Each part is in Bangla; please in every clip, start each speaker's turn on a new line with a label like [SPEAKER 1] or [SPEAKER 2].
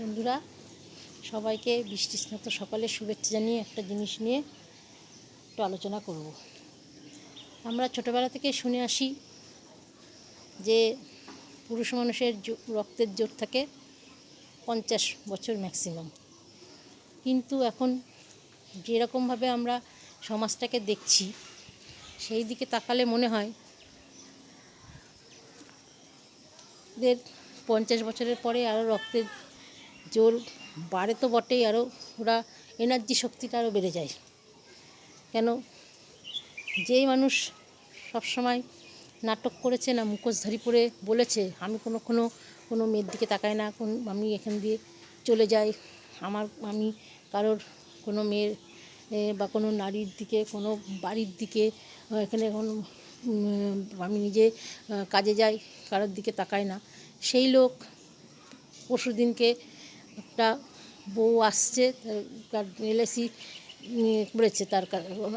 [SPEAKER 1] বন্ধুরা, সবাইকে বৃষ্টি স্নাত সকালের শুভেচ্ছা জানিয়ে একটা জিনিস নিয়ে একটু আলোচনা করব। আমরা ছোটোবেলা থেকে শুনে আসি যে পুরুষ মানুষের রক্তের জোর থাকে পঞ্চাশ বছর ম্যাক্সিমাম। কিন্তু এখন যেরকমভাবে আমরা সমাজটাকে দেখছি, সেই দিকে তাকালে মনে হয় দের পঞ্চাশ বছরের পরে আরও রক্তের জোর বাড়ে তো বটেই আরও ওরা এনার্জি শক্তিটা আরও বেড়ে যায়। কেন? যেই মানুষ সবসময় নাটক করেছে না, মুখোশধারী পরে বলেছে, আমি কোনো কোনো কোনো মেয়ের দিকে তাকাই না, কোন, আমি এখান দিয়ে চলে যাই, আমার, আমি কারোর কোনো মেয়ের বা কোনো নারীর দিকে, কোনো বাড়ির দিকে এখানে কোনো আমি নিজে কাজে যাই, কারোর দিকে তাকাই না। সেই লোক পরশু দিনকে একটা বউ আসছে, তার- এলআইসি করেছে তার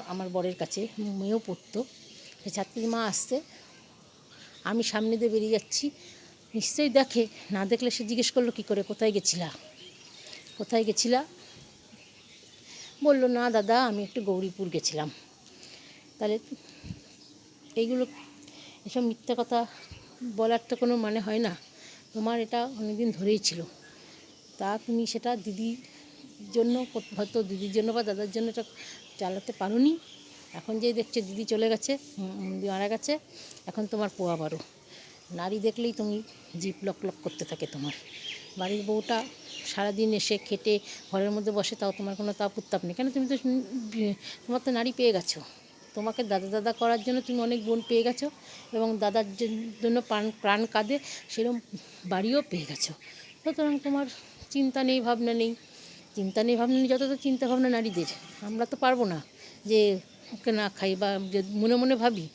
[SPEAKER 1] আমার বরের কাছে, মেয়েও পড়তো। ছাত্রীর মা আসছে, আমি সামনে দিয়ে বেরিয়ে যাচ্ছি। নিশ্চয়ই দেখে, না দেখলে সে জিজ্ঞেস করল, কী করে, কোথায় গেছিলা? কোথায় গেছিলা? বলল, না দাদা, আমি একটু গৌরীপুর গেছিলাম। তাহলে এইগুলো, এসব মিথ্যা কথা বলার তো কোনো মানে হয় না। তোমার এটা অনেকদিন ধরেই ছিল। তা তুমি সেটা দিদির জন্য হয়তো দিদির জন্য বা দাদার জন্য এটা চালাতে পারোনি। এখন যে দেখছ দিদি চলে গেছে মারা গেছে, এখন তোমার পোয়া বারো। নারী দেখলেই তুমি জিপ লক লক করতে থাকে তোমার। বাড়ির বউটা সারাদিন এসে খেটে ঘরের মধ্যে বসে, তাও তোমার কোনো তাপ উত্তাপ নেই। কেন তুমি তো তোমার তো নারী পেয়ে গেছো। তোমাকে দাদা দাদা করার জন্য তুমি অনেক বোন পেয়ে গেছো এবং দাদার জন্য প্রাণ প্রাণ কাঁদে সেরকম বাড়িও পেয়ে গেছো। সুতরাং তোমার চিন্তা নেই, ভাবনা নেই। চিন্তা নেই, ভাবনা নেই, যত তো চিন্তা ভাবনা নারীদের, আমরা তো পারব না যে ওকে না খাই বা মনে মনে ভাবি,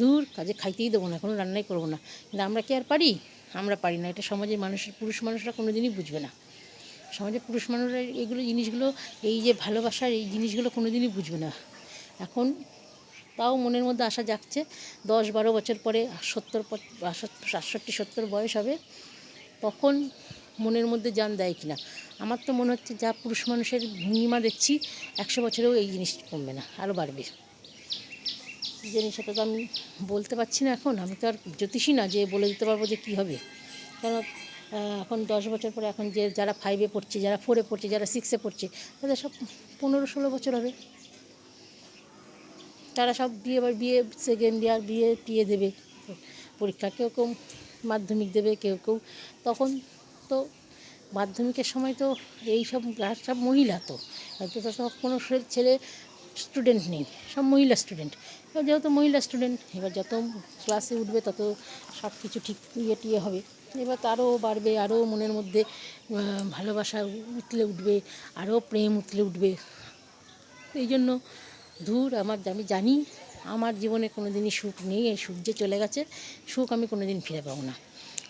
[SPEAKER 1] দূর, কাজে খাইতেই দেবো না, কোনো রান্নাই করব না। কিন্তু আমরা কি আর পারি? আমরা পারি না। এটা সমাজের মানুষের, পুরুষ মানুষরা কোনো দিনই বুঝবে না। সমাজের পুরুষ মানুষরা এইগুলো জিনিসগুলো, এই যে ভালোবাসার এই জিনিসগুলো কোনো দিনই বুঝবে না। এখন তাও মনের মধ্যে আশা জাগছে, দশ বারো বছর পরে সত্তর সাতষট্টি, সত্তর বয়স হবে, তখন মনের মধ্যে জান দেয় কিনা। আমার তো মনে হচ্ছে যা পুরুষ মানুষের ভঙ্গিমা দেখছি একশো বছরেও এই জিনিস কমবে না আরও বাড়বে। কী জানি সেটা তো আমি বলতে পারছি না এখন আমি তো আর জ্যোতিষী না যে বলে দিতে পারব যে কী হবে। আহ, এখন দশ বছর পরে এখন যে যারা ফাইভে পড়ছে যারা ফোরে পড়ছে যারা সিক্সে পড়ছে তাদের সব পনেরো ষোলো বছর হবে। তারা সব বিয়ে বা বিয়ে সেকেন্ড ইয়ার বিয়ে টিয়ে দেবে। পরীক্ষা কেউ কেউ মাধ্যমিক দেবে কেউ কেউ তখন তো মাধ্যমিকের সময় তো এই সব সব মহিলা তো। হয়তো তো সব কোনো ছেলে স্টুডেন্ট নেই, সব মহিলা স্টুডেন্ট এবার যেহেতু মহিলা স্টুডেন্ট এবার যত ক্লাসে উঠবে তত সব কিছু ঠিক ইয়ে টিয়ে হবে। এবার আরও বাড়বে আরও মনের মধ্যে ভালোবাসা উতলে উঠবে আরও প্রেম উতলে উঠবে। এই জন্য ধূর, আমার আমি জানি আমার জীবনে কোনো দিনই সুখ নেই, এই সুখ যে চলে গেছে, সুখ আমি কোনো দিন ফিরে পাবো না।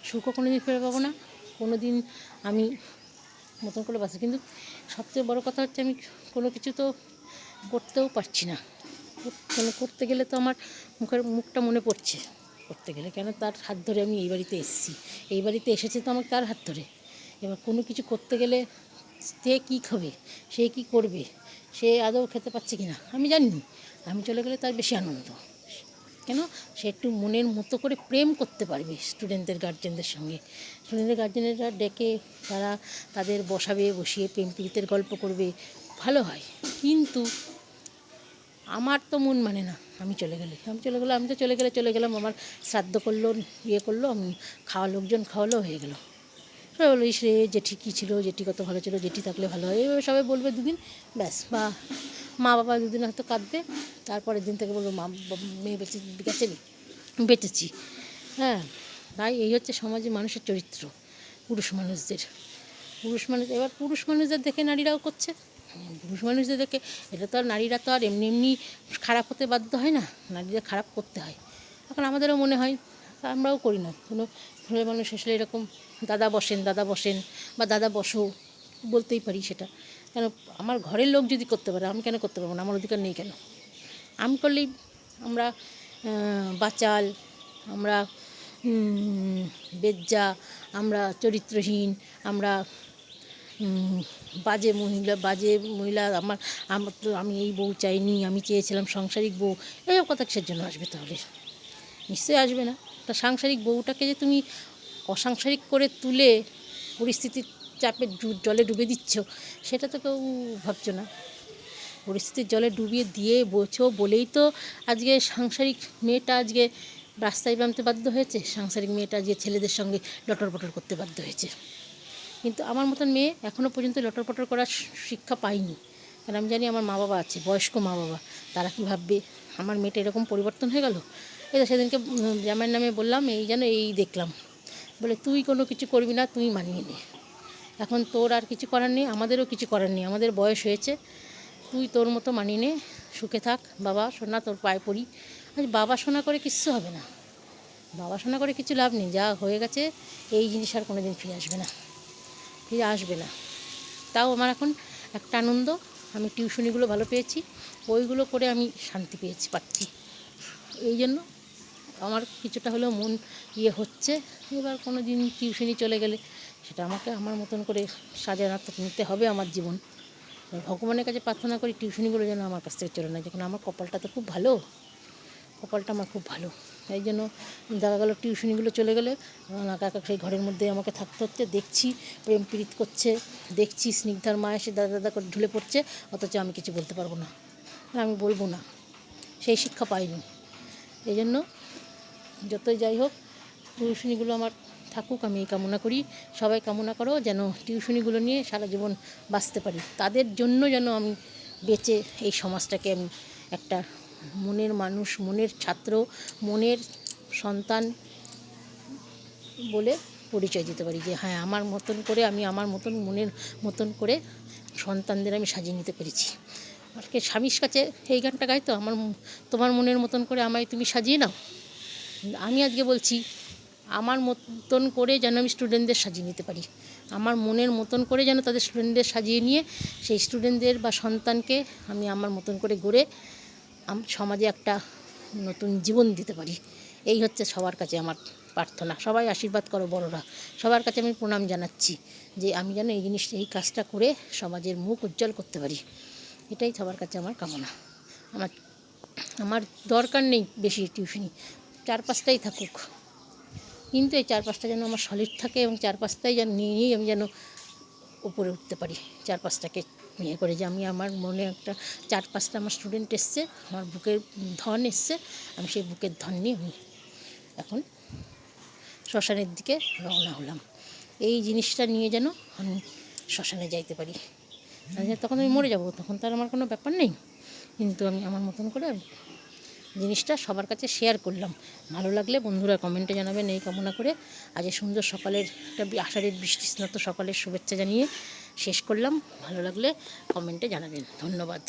[SPEAKER 1] সুখও কোনো দিন ফিরে পাবো না কোনো দিন আমি মতন করে বাঁচি। কিন্তু সবচেয়ে বড় কথা হচ্ছে আমি কোনো কিছু তো করতেও পারছি না। মানে করতে গেলে তো আমার মুখের মুখটা মনে পড়ছে। করতে গেলে কেন তার হাত ধরে আমি এই বাড়িতে এসেছি? এই বাড়িতে এসেছে তো আমাকে তার হাত ধরে? এবার কোনো কিছু করতে গেলে সে কী খাবে? সে কী করবে? সে আদৌ খেতে পাচ্ছে কি না আমি জানি। আমি চলে গেলে তার বেশি আনন্দ। কেন সে একটু মনের মতো করে প্রেম করতে পারবে স্টুডেন্টদের গার্জেনদের সঙ্গে। স্টুডেন্টদের গার্জেনেরা ডেকে তারা তাদের বসাবে, বসিয়ে প্রেম প্রীতের গল্প করবে, ভালো হয়। কিন্তু আমার তো মন মানে না, আমি চলে গেলে। আমি চলে গেলে আমি তো চলে গেলে, চলে গেলাম, আমার শ্রাদ্ধ করল ইয়ে করল খাওয়া লোকজন খাওয়ালো, হয়ে গেলো। সবাই বলল ইস রে জেঠি কী ছিল জেঠি কত ভালো ছিল জেঠি থাকলে ভালো হয় এইভাবে সবাই বলবে দুদিন, ব্যাস, বা মা বাবা দুদিন হয়তো কাঁদবে, তারপরের দিন থেকে বলব, মা, মেয়ে বেঁচে, গেছে বেঁচেছি। হ্যাঁ তাই এই হচ্ছে সমাজে মানুষের চরিত্র, পুরুষ মানুষদের। পুরুষ মানুষ, এবার পুরুষ মানুষদের দেখে নারীরাও করছে। পুরুষ মানুষদের দেখে, এটা তো আর নারীরা তো আর এমনি এমনি খারাপ হতে বাধ্য হয় না, নারীদের খারাপ করতে হয়। এখন আমাদেরও মনে হয় আমরাও করি না। কোনো ছেলে মানুষ আসলে এরকম দাদা বসেন দাদা বসেন বা দাদা বসো বলতেই পারি সেটা। কেন আমার ঘরের লোক যদি করতে পারে, আমি কেন করতে পারব না? আমার অধিকার নেই কেন? আমি করলেই আমরা বাচাল, আমরা বেজ্জা, আমরা চরিত্রহীন, আমরা বাজে মহিলা বাজে মহিলা, আমার আমার তো আমি এই বউ চাইনি, আমি চেয়েছিলাম সাংসারিক বউ। এই কথা কিসের জন্য আসবে তাহলে? নিশ্চয়ই আসবে না। তা সাংসারিক বউটাকে যে তুমি অসাংসারিক করে তুলে পরিস্থিতির চাপে জলে ডুবে দিচ্ছ, সেটা তো কেউ ভাবছ না। পরিস্থিতির জলে ডুবিয়ে দিয়ে বোঝো বলেই তো আজকে সাংসারিক মেয়েটা আজকে রাস্তায় নামতে বাধ্য হয়েছে, সাংসারিক মেয়েটা আজকে ছেলেদের সঙ্গে লটর পটর করতে বাধ্য হয়েছে। কিন্তু আমার মতন মেয়ে এখনও পর্যন্ত লটর পটর করার শিক্ষা পাইনি কারণ আমি জানি আমার মা বাবা আছে, বয়স্ক মা বাবা, তারা কি ভাববে, আমার মেয়েটা এরকম পরিবর্তন হয়ে গেল? এই তো সেদিনকে জামাইয়ের নামে বললাম, এই যেন এই দেখলাম। বলে, তুই কোনো কিছু করবি না, তুই মানিয়ে নে। এখন তোর আর কিছু করার নেই, আমাদেরও কিছু করার নেই। আমাদের বয়স হয়েছে, তুই তোর মতো মানিয়ে নে, সুখে থাক। বাবা, সোনা, তোর পায়ে পড়ি। আজ বাবা সোনা করে কিচ্ছু হবে না। বাবা সোনা করে কিছু লাভ নেই, যা হয়ে গেছে, এই জিনিস আর কোনো দিন ফিরে আসবে না। ফিরে আসবে না। তাও আমার এখন একটা আনন্দ, আমি টিউশনিগুলো ভালো পেয়েছি ওইগুলো করে আমি শান্তি পেয়েছি, পাচ্ছি। এই জন্য আমার কিছুটা হলেও মন ইয়ে হচ্ছে। এবার কোনো দিন টিউশনি চলে গেলে সেটা আমাকে আমার মতন করে সাজানো নিতে হবে আমার জীবন। ভগবানের কাছে প্রার্থনা করি টিউশনিগুলো যেন আমার কাছ থেকে চলে না যেখানে আমার কপালটা তো খুব ভালো। কপালটা আমার খুব ভালো। এই জন্য দেখা গেলো টিউশনিগুলো চলে গেলে আমার কাকা সেই ঘরের মধ্যে আমাকে থাকতে হচ্ছে। দেখছি, প্রেম প্রীত করছে। দেখছি স্নিগ্ধার মা এসে দাদা দাদা করে ঢুলে পড়ছে। অথচ আমি কিছু বলতে পারব না। আমি বলব না। সেই শিক্ষা পাইনি। এই জন্য যতই যাই হোক, টিউশনিগুলো আমার থাকুক, আমি এই কামনা করি। সবাই কামনা করো যেন টিউশনিগুলো নিয়ে সারা জীবন বাঁচতে পারি। তাদের জন্য যেন আমি বেঁচে এই সমাজটাকে আমি একটা মনের মানুষ, মনের ছাত্র, মনের সন্তান বলে পরিচয় দিতে পারি যে হ্যাঁ আমার মতন করে আমি আমার মতন মনের মতন করে সন্তানদের আমি সাজিয়ে নিতে পেরেছি। আজকে স্বামীর কাছে এই গানটা গাই তো, আমার তোমার মনের মতন করে আমায় তুমি সাজিয়ে নাও। আমি আজকে বলছি, আমার মতন করে যেন আমি স্টুডেন্টদের সাজিয়ে নিতে পারি। আমার মনের মতন করে যেন তাদের স্টুডেন্টদের সাজিয়ে নিয়ে সেই স্টুডেন্টদের বা সন্তানকে আমি আমার মতন করে গড়ে সমাজে একটা নতুন জীবন দিতে পারি। এই হচ্ছে সবার কাছে আমার প্রার্থনা। সবাই আশীর্বাদ করো বড়রা। সবার কাছে আমি প্রণাম জানাচ্ছি যে আমি যেন এই জিনিসটা, এই কাজটা করে সমাজের মুখ উজ্জ্বল করতে পারি। এটাই সবার কাছে আমার কামনা। আমার আমার দরকার নেই বেশি টিউশনি। চার পাঁচটাই থাকুক। কিন্তু এই চার পাঁচটা যেন আমার সলিড থাকে এবং চার পাঁচটাই যেন নিয়েই আমি যেন উপরে উঠতে পারি। চার পাঁচটাকে ইয়ে করে যে আমি আমার মনে একটা চার পাঁচটা আমার স্টুডেন্ট এসছে, আমার বুকের ধন এসছে, আমি সেই বুকের ধন নিয়ে আমি এখন শ্মশানের দিকে রওনা হলাম। এই জিনিসটা নিয়ে যেন আমি শ্মশানে যাইতে পারি। তখন আমি মরে যাব তখন তার আমার কোনো ব্যাপার নেই। কিন্তু আমি আমার মতন করে জিনিসটা সবার কাছে শেয়ার করলাম। ভালো লাগলে বন্ধুরা কমেন্টে জানাবেন এই কামনা করে। আজ সুন্দর সকালের একটা আষাঢ়ের বৃষ্টি স্নাত সকালের শুভেচ্ছা জানিয়ে শেষ করলাম। ভালো লাগলে কমেন্টে জানাবেন। ধন্যবাদ।